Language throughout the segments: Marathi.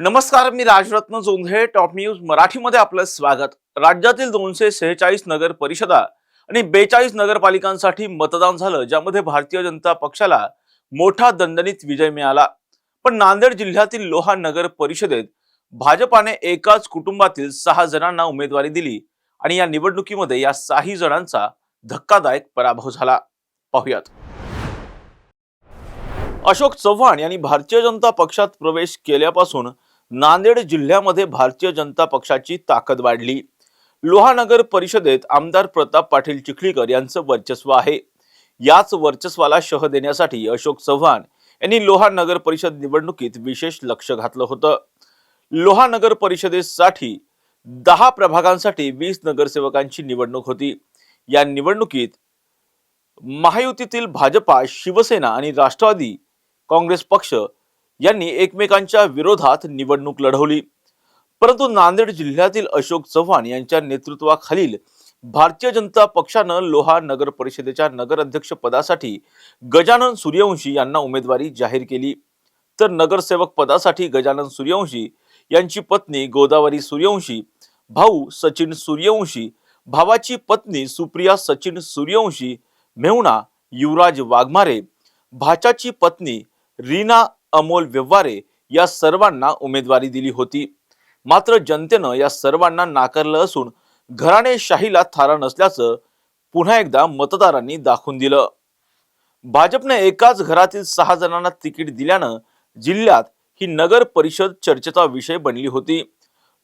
नमस्कार मी राजरत्न जोंधळे टॉप न्यूज मराठीमध्ये आपलं स्वागत. राज्यातील दोनशे सेहेचाळीस नगर परिषदा आणि बेचाळीस नगरपालिकांसाठी मतदान झालं ज्यामध्ये भारतीय जनता पक्षाला मोठा दणदणीत विजय मिळाला. पण नांदेड जिल्ह्यातील लोहा नगर परिषदेत भाजपाने एकाच कुटुंबातील सहा जणांना उमेदवारी दिली आणि या निवडणुकीमध्ये या सहा जणांचा धक्कादायक पराभव झाला. पाहुयात. अशोक चव्हाण यांनी भारतीय जनता पक्षात प्रवेश केल्यापासून नांदेड जिल्ह्यामध्ये भारतीय जनता पक्षाची ताकद वाढली. लोहानगर परिषदेत आमदार प्रताप पाटील चिखलीकर यांचं वर्चस्व आहे. याच वर्चस्वाला शह देण्यासाठी अशोक चव्हाण यांनी लोहा नगर परिषद निवडणुकीत विशेष लक्ष घातलं होतं. लोहा नगर परिषदेसाठी दहा प्रभागांसाठी वीस नगरसेवकांची निवडणूक होती. या निवडणुकीत महायुतीतील भाजपा शिवसेना आणि राष्ट्रवादी काँग्रेस पक्ष यांनी एकमेकांच्या विरोधात निवडणूक लढवली. परंतु नांदेड जिल्ह्यातील अशोक चव्हाण यांच्या नेतृत्वाखालील भारतीय जनता पक्षानं लोहा नगर परिषदेच्या नगराध्यक्ष पदासाठी गजानन सूर्यवंशी यांना उमेदवारी जाहीर केली. तर नगरसेवक पदासाठी गजानन सूर्यवंशी यांची पत्नी गोदावरी सूर्यवंशी भाऊ सचिन सूर्यवंशी भावाची पत्नी सुप्रिया सचिन सूर्यवंशी मेहुणा युवराज वाघमारे भाच्याची पत्नी रीना अमोल व्यवहारे या सर्वांना उमेदवारी दिली होती. मात्र जनतेनं या सर्वांना नाकारलं असून घराणेशाहीला थारा नसल्याचं पुन्हा एकदा मतदारांनी दाखवून दिलं. भाजपने एकाच घरातील सहा जणांना तिकीट दिल्यानं जिल्ह्यात ही नगर परिषद चर्चेचा विषय बनली होती.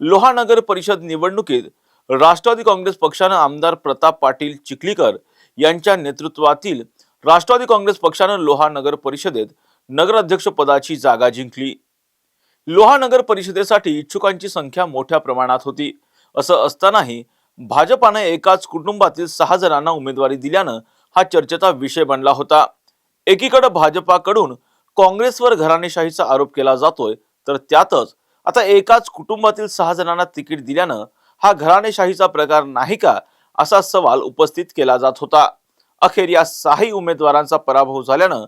लोहा नगर परिषद निवडणुकीत राष्ट्रवादी काँग्रेस पक्षानं आमदार प्रताप पाटील चिखलीकर यांच्या नेतृत्वातील राष्ट्रवादी काँग्रेस पक्षानं लोहा नगर परिषदेत नगराध्यक्षपदाची जागा जिंकली. लोहा नगर परिषदेसाठी इच्छुकांची संख्या मोठ्या प्रमाणात होती. असं असतानाही भाजपानं एकाच कुटुंबातील सहा जणांना उमेदवारी दिल्यानं हा चर्चेचा विषय बनला होता. एकीकडे भाजपाकडून काँग्रेसवर घराणेशाहीचा आरोप केला जातोय तर त्यातच आता एकाच कुटुंबातील सहा जणांना तिकीट दिल्यानं हा घराणेशाहीचा प्रकार नाही का असा सवाल उपस्थित केला जात होता. अखेर या सहाही उमेदवारांचा पराभव झाल्यानं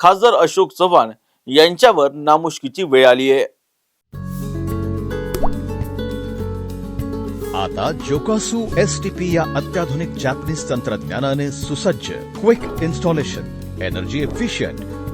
खासदार अशोक चव्हाण यांच्यावर नामुष्कीची वेळ आली आहे. आता जोकासू एस टी पी या अत्याधुनिक जॅपनीज तंत्रज्ञानाने सुसज्ज quick installation energy efficient